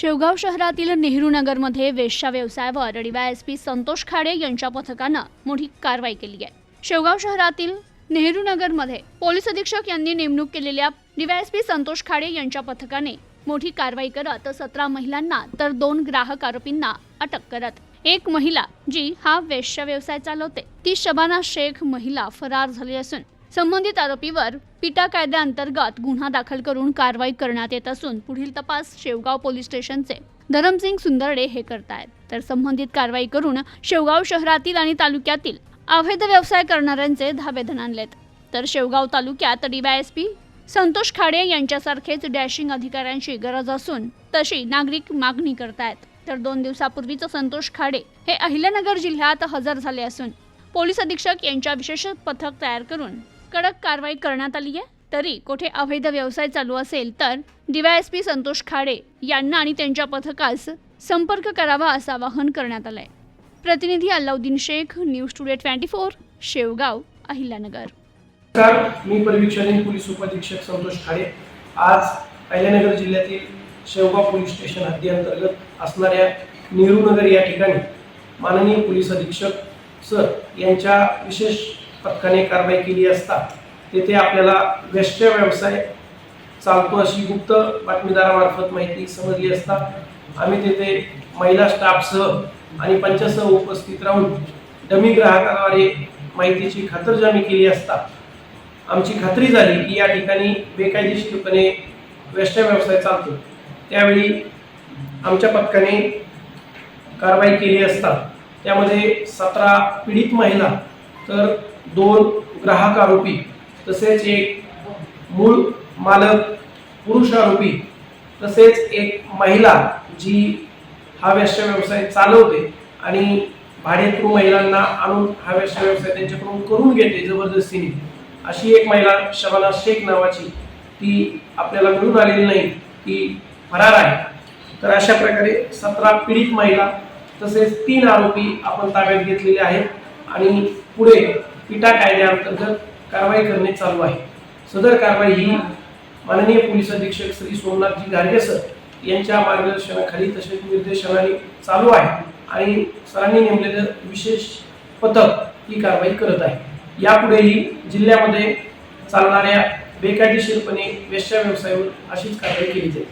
शेवगाव शहरातील नेहरू नगरमध्ये वेश्या व्यवसायावर डीवायएसपी संतोष खाडे यांच्या पथकानं मोठी कारवाई केली आहे. शेवगाव शहरातील नेहरू नगरमध्ये पोलीस अधीक्षक यांनी नेमणूक केलेल्या डीवायएसपी संतोष खाडे यांच्या पथकाने मोठी कारवाई करत सतरा महिलांना तर दोन ग्राहक आरोपींना अटक करत एक महिला जी हा वेश्या व्यवसाय चालवते ती शबाना शेख महिला फरार झाली असून संबंधित आरोपीवर पिटा कायद्याअंतर्गत गुन्हा दाखल करून कारवाई करण्यात येत असून पुढील तपास शेवगाव पोलीस स्टेशनचे धरमसिंग सुंदरडे हे करतायत. तर संबंधित कारवाई करून शेवगाव शहरातील आणि तालुक्यातील अवैध व्यवसाय करणाऱ्यांचे धाबे धनानलेत तर शेवगाव तालुक्यात डीवायएसपी संतोष खाडे यांच्यासारखेच डॅशिंग अधिकाऱ्यांची गरज असून तशी नागरिक मागणी करतायत. तर दोन दिवसापूर्वीच संतोष खाडे हे अहिल्यानगर जिल्ह्यात हजर झाले असून पोलीस अधीक्षक यांच्या विशेष पथक तयार करून कडक कारवाई करण्यात आली आहे. तरी कुठे अवैध व्यवसाय चालू असेल तर डीवायएसपी संतोष खाडे यांना आणि त्यांच्या पथकास संपर्क करावा असं आवाहन करण्यात आलंय. प्रतिनिधी Allauddin Shaikh news today twenty four Shevgaon Ahilyanagar. नमस्कार मी परिवीक्षण पोलीस उपअधीक्षक संतोष खाडे. आज अहिल्यानगर जिल्ह्यातील शेवगाव पोलीस स्टेशन हद्दीअंतर्गत असणाऱ्या नेहरूनगर या ठिकाणी माननीय पोलीस अधीक्षक सर यांच्या विशेष पथकाने कारवाई केली असता तेथे आपल्याला वेश्या व्यवसाय चालतो अशी गुप्त बातमीदारामार्फत माहिती समजली असता आम्ही तेथे महिला स्टाफसह आणि पंचासह उपस्थित राहून डमी ग्राहकाद्वारे माहितीची खातरजमी केली असता. आमची खात्री झाली की या ठिकाणी बेकायदेशीरपणे वेश्या व्यवसाय चालतो. त्यावेळी आमच्या पथकाने कारवाई केली असता त्यामध्ये सतरा पीडित महिला तर दोन ग्राहक आरोपी तसेच एक मूळ मालक पुरुष आरोपी तसेच एक महिला जी हा वेश्या व्यवसाय चालवते आणि भाडेकरू महिलांना आणून हा वेश्या व्यवसाय त्यांच्याकडून करून घेते जबरदस्तीने. अशी एक महिला शबाना शेख नावाची ती आपल्याला मिळून आलेली नाही ती फरार आहे. तर अशा प्रकारे सतरा पीडित महिला तसेच तीन आरोपी आपण ताब्यात घेतलेले आहेत. आणि पुढे पिटा कायद्याअंतर्गत कारवाई करणे चालू आहे. सदर कारवाई ही माननीय पोलीस अधीक्षक श्री सोमनाथजी गार्गे सर यांच्या मार्गदर्शनाखाली तसेच निर्देशनाने चालू आहे आणि सरांनी नेमलेलं विशेष पथक ही कारवाई करत आहे. यापुढेही जिल्ह्यामध्ये चालणाऱ्या बेकायदेशीरपणे वेश्या व्यवसायावर अशीच कारवाई केली जाईल.